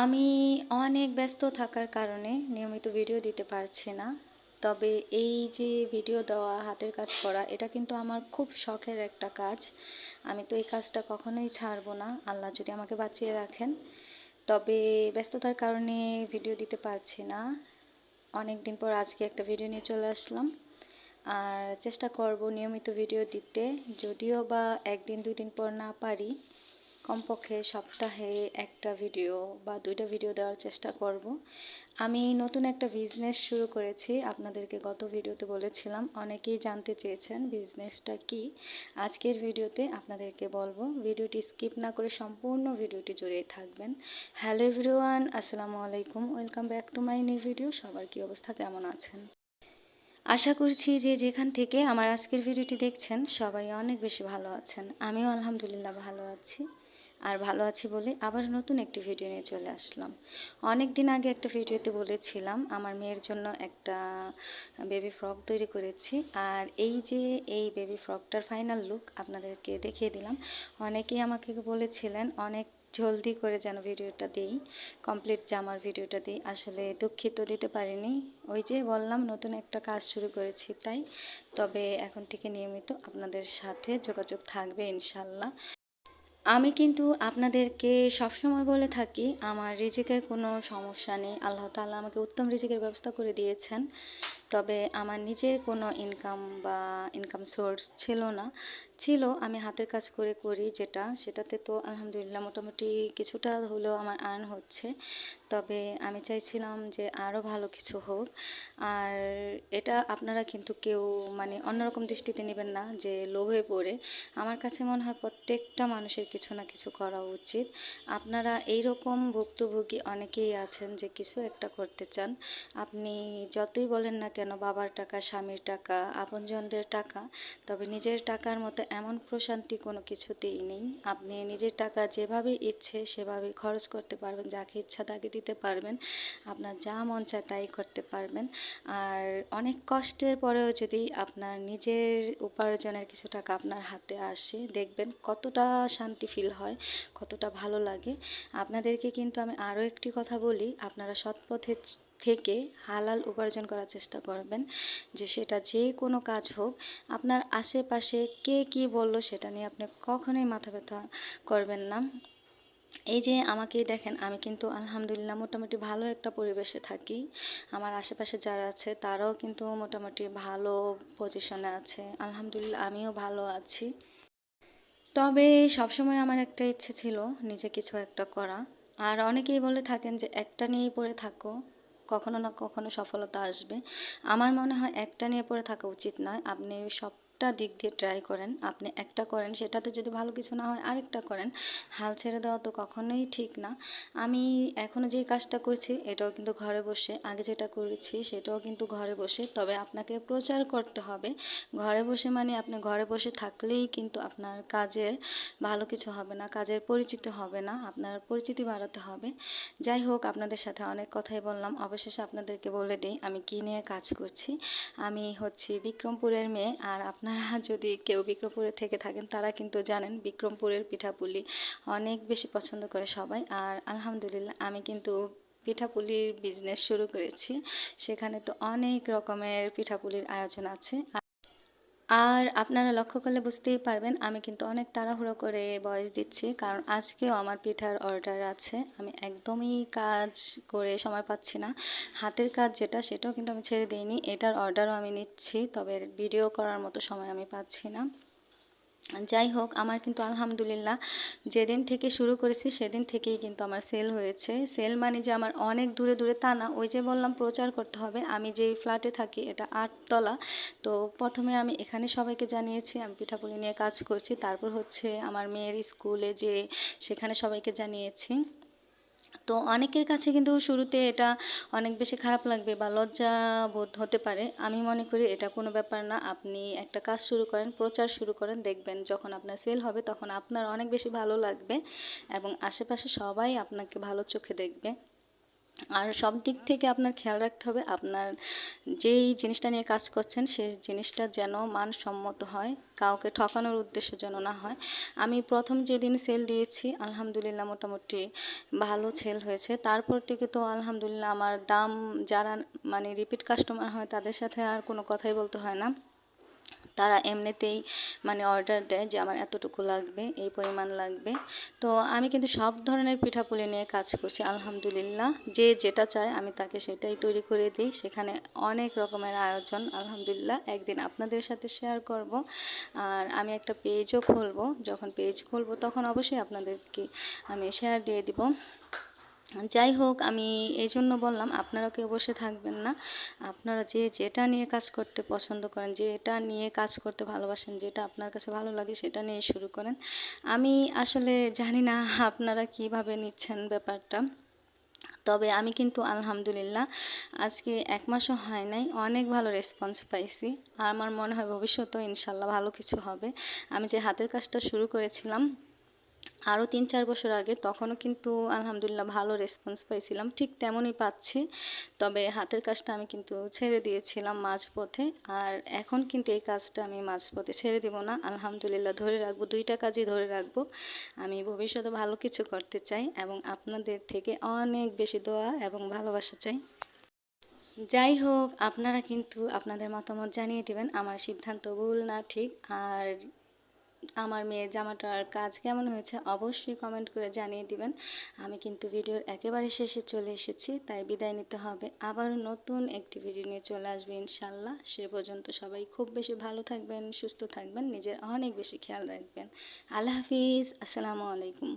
আমি অনেক ব্যস্ত থাকার কারণে নিয়মিত ভিডিও দিতে পারছি না। তবে এই যে ভিডিও দেওয়া, হাতের কাজ করা, এটা কিন্তু আমার খুব শখের একটা কাজ। আমি তো এই কাজটা কখনোই ছাড়বো না। আল্লাহ যদি আমাকে বাঁচিয়ে রাখেন। তবে ব্যস্ততার কারণে ভিডিও দিতে পারছি না। অনেক দিন পর আজকে একটা ভিডিও নিয়ে চলে আসলাম। আর চেষ্টা করব নিয়মিত ভিডিও দিতে। যদিও বা একদিন, দুই দিন পর না পারি। কমপক্ষে সপ্তাহে একটা ভিডিও বা দুইটা ভিডিও দেওয়ার চেষ্টা করব। আমি নতুন একটা বিজনেস শুরু করেছি, আপনাদেরকে গত ভিডিওতে বলেছিলাম, অনেকেই জানতে চেয়েছেন বিজনেসটা কি। আজকের ভিডিওতে আপনাদেরকে বলব ভিডিওটি স্কিপ না করে সম্পূর্ণ ভিডিওটি জুড়েই থাকবেন। হ্যালো এভরিওয়ান আসসালামু আলাইকুম welcome back to my new video সবার কি অবস্থা, কেমন আছেন? আশা করছি যে যেখান থেকে আমার আজকের ভিডিওটি দেখছেন, সবাই অনেক বেশি ভালো আছেন। আমিও আলহামদুলিল্লাহ ভালো আছি। আর ভালো আছি বলে আবার নতুন একটি ভিডিও নিয়ে চলে আসলাম। অনেক দিন আগে একটা ভিডিওতে বলেছিলাম, আমার মেয়ের জন্য একটা বেবি ফ্রক তৈরি করেছি। আর এই যে এই বেবি ফ্রকটার ফাইনাল লুক আপনাদেরকে দেখিয়ে দিলাম। অনেকেই আমাকে বলেছিলেন, অনেক জলদি করে যেন ভিডিওটা দিই কমপ্লিট জামার ভিডিওটা দিই। আসলে দুঃখিত, দিতে পারিনি। ওই যে বললাম, নতুন একটা কাজ শুরু করেছি তাই। তবে এখন থেকে নিয়মিত আপনাদের সাথে যোগাযোগ থাকবে ইনশাল্লাহ। আমি কিন্তু আপনাদেরকে সবসময় বলে থাকি, আমার রিজিকের কোনো সমস্যা নেই। আল্লাহ তাআলা আমাকে উত্তম রিজিকের ব্যবস্থা করে দিয়েছেন। তবে আমার নিজের কোনো ইনকাম বা ইনকাম সোর্স ছিল না। ছিল, আমি হাতের কাজ করে করি যেটা, সেটাতে তো আলহামদুলিল্লাহ মোটামুটি কিছুটা হলেও আমার আর্ন হচ্ছে। তবে আমি চাইছিলাম যে আরও ভালো কিছু হোক। আর এটা আপনারা কিন্তু কেউ মানে অন্যরকম দৃষ্টিতে নেবেন না যে লোভে পড়ে। আমার কাছে মনে হয় প্রত্যেকটা মানুষের কিছু না কিছু করা উচিত। আপনারা এই রকম ভুক্তভোগী অনেকেই আছেন যে কিছু একটা করতে চান। আপনি যতই বলেন না কেন, বাবার টাকা, স্বামীর টাকা, আপনজনদের টাকা, তবে নিজের টাকার মতো এমন প্রশান্তি কোনো কিছুতেই নেই। আপনি নিজের টাকা যেভাবে ইচ্ছে সেভাবে খরচ করতে পারবেন, যাকে ইচ্ছা তাকে দিতে পারবেন। আপনার যা মন চায় তাই করতে পারবেন। আর অনেক কষ্টের পরেও যদি আপনার নিজের উপার্জনের কিছু টাকা আপনার হাতে আসে, দেখবেন কতটা শান্তি ফিল হয়, কতটা ভালো লাগে। আপনাদেরকে কিন্তু আমি আরও একটি কথা বলি, আপনারা সৎ পথে থেকে হালাল উপার্জন করার চেষ্টা করবেন, যে সেটা যে কোনো কাজ হোক। আপনার আশেপাশে কে কি বলল সেটা নিয়ে আপনি কখনোই মাথা ব্যথা করবেন না। এই যে আমাকেই দেখেন, আমি কিন্তু আলহামদুলিল্লাহ মোটামুটি ভালো একটা পরিবেশে থাকি। আমার আশেপাশে যারা আছে তারাও কিন্তু মোটামুটি ভালো পজিশনে আছে। আলহামদুলিল্লাহ, আমিও ভালো আছি। তবে সবসময় আমার একটা ইচ্ছে ছিল নিজে কিছু একটা করা। আর অনেকেই বলে থাকেন যে একটা নিয়েই পড়ে থাকো। কখনো না কখনো সফলতা আসবে। আমার মনে হয় একটা নিয়ে পড়ে থাকা উচিত নয়। আপনি সব সবটা দিক দিয়ে ট্রাই করেন। আপনি একটা করেন, সেটাতে যদি ভালো কিছু না হয় আরেকটা করেন, হাল ছেড়ে দেওয়া তো কখনোই ঠিক না। আমি এখনও যে কাজটা করছি, এটাও কিন্তু ঘরে বসে, আগে যেটা করেছি সেটাও কিন্তু ঘরে বসে। তবে আপনাকে প্রচার করতে হবে। ঘরে বসে মানে আপনি ঘরে বসে থাকলেই কিন্তু আপনার কাজের ভালো কিছু হবে না, কাজের পরিচিতি হবে না, আপনার পরিচিতি বাড়াতে হবে। যাই হোক, আপনাদের সাথে অনেক কথাই বললাম। অবশেষে আপনাদেরকে বলে দিই, আমি কী নিয়ে কাজ করছি? আমি হচ্ছি বিক্রমপুরের মেয়ে আর আপনার আপনারা যদি কেউ বিক্রমপুরে থেকে থাকেন, তারা কিন্তু জানেন বিক্রমপুরের পিঠাপুলি অনেক বেশি পছন্দ করে সবাই। আর আলহামদুলিল্লাহ, আমি কিন্তু পিঠাপুলির বিজনেস শুরু করেছি। সেখানে তো অনেক রকমের পিঠাপুলির আয়োজন আছে। আর আপনারা লক্ষ্য করলে বুঝতেই পারবেন, আমি কিন্তু অনেক তাড়াহুড়ো করে বয়স দিচ্ছি। কারণ আজকেও আমার পিঠার অর্ডার আছে। আমি একদমই কাজ করে সময় পাচ্ছি না। হাতের কাজ যেটা, সেটাও কিন্তু আমি ছেড়ে দিইনি। এটার অর্ডারও আমি নিচ্ছি, তবে ভিডিও করার মতো সময় আমি পাচ্ছি না। যাই হোক, আমার কিন্তু আলহামদুলিল্লাহ যেদিন থেকে শুরু করেছি সেদিন থেকেই কিন্তু আমার সেল হয়েছে। সেল মানে যে আমার অনেক দূরে দূরে তা না, ওই যে বললাম প্রচার করতে হবে। আমি যেই ফ্ল্যাটে থাকি, এটা আটতলা। তো প্রথমে আমি এখানে সবাইকে জানিয়েছি, আমি পিঠাপুলি নিয়ে কাজ করছি। তারপর হচ্ছে আমার মেয়ের স্কুলে যে সেখানে সবাইকে জানিয়েছি। তো অনেকের কাছে কিন্তু শুরুতে এটা অনেক বেশি খারাপ লাগবে বা লজ্জা বোধ হতে পারে। আমি মনে করি এটা কোনো ব্যাপার না। আপনি একটা কাজ শুরু করেন, প্রচার শুরু করেন, দেখবেন যখন আপনার সেল হবে তখন আপনার অনেক বেশি ভালো লাগবে এবং আশেপাশে সবাই আপনাকে ভালো চোখে দেখবে। আর সব দিক থেকে আপনার খেয়াল রাখতে হবে, আপনার যেই জিনিসটা নিয়ে কাজ করছেন, সেই জিনিসটা যেন মানসম্মত হয়, কাউকে ঠকানোর উদ্দেশ্য যেন না হয়। আমি প্রথম যেদিন সেল দিয়েছি, আলহামদুলিল্লাহ মোটামুটি ভালো সেল হয়েছে। তারপর থেকে তো আলহামদুলিল্লাহ আমার দাম যারা মানে রিপিট কাস্টমার হয়, তাদের সাথে আর কোনো কথাই বলতে হয় না। তারা এমনিতেই মানে অর্ডার দেয় যে আমার এতটুকু লাগবে, এই পরিমাণ লাগবে। তো আমি কিন্তু সব ধরনের পিঠাপুলি নিয়ে কাজ করছি, আলহামদুলিল্লাহ। যে যেটা চায় আমি তাকে সেটাই তৈরি করে দিই। সেখানে অনেক রকমের আয়োজন, আলহামদুলিল্লাহ। একদিন আপনাদের সাথে শেয়ার করব। আর আমি একটা পেজও খুলবো। যখন পেজ খুলবো, তখন অবশ্যই আপনাদেরকে আমি শেয়ার দিয়ে দিব। যাই হোক আমি এই জন্য বললাম, আপনারা কেউ বসে থাকবেন না। আপনারা যে, যেটা নিয়ে কাজ করতে পছন্দ করেন, যেটা নিয়ে কাজ করতে ভালোবাসেন, যেটা আপনার কাছে ভালো লাগে, সেটা নিয়ে শুরু করেন। আমি আসলে জানি না আপনারা কীভাবে নিচ্ছেন ব্যাপারটা। তবে আমি কিন্তু আলহামদুলিল্লাহ, আজকে এক মাসও হয় নাই, অনেক ভালো রেসপন্স পাইছি। আর আমার মনে হয় ভবিষ্যতেও ইনশাল্লাহ ভালো কিছু হবে। আমি যে হাতের কাজটা শুরু করেছিলাম আরও তিন চার বছর আগে তখনও কিন্তু আলহামদুলিল্লাহ ভালো রেসপন্স পাইছিলাম, ঠিক তেমনই পাচ্ছি। তবে হাতের কাজটা আমি কিন্তু ছেড়ে দিয়েছিলাম মাঝপথে, আর এখন কিন্তু এই কাজটা আমি মাঝপথে ছেড়ে দেবো না। আলহামদুলিল্লাহ ধরে রাখব, দুইটা কাজই ধরে রাখব। আমি ভবিষ্যতে ভালো কিছু করতে চাই এবং আপনাদের থেকে অনেক বেশি দোয়া এবং ভালোবাসা চাই। যাই হোক, আপনারা কিন্তু আপনাদের মতামত জানিয়ে দেবেন, আমার সিদ্ধান্ত ভুল না ঠিক, আর আমার মেয়ের জামাটার কাজ কেমন হয়েছে অবশ্যই কমেন্ট করে জানিয়ে দিবেন। আমি কিন্তু ভিডিওর একেবারে শেষে চলে এসেছি, তাই বিদায় নিতে হবে। আবার নতুন একটি ভিডিও নিয়ে চলে আসবে ইনশাল্লাহ। সে পর্যন্ত সবাই খুব বেশি ভালো থাকবেন, সুস্থ থাকবেন, নিজের অনেক বেশি খেয়াল রাখবেন। আল্লাহ হাফিজ, আসসালামু আলাইকুম।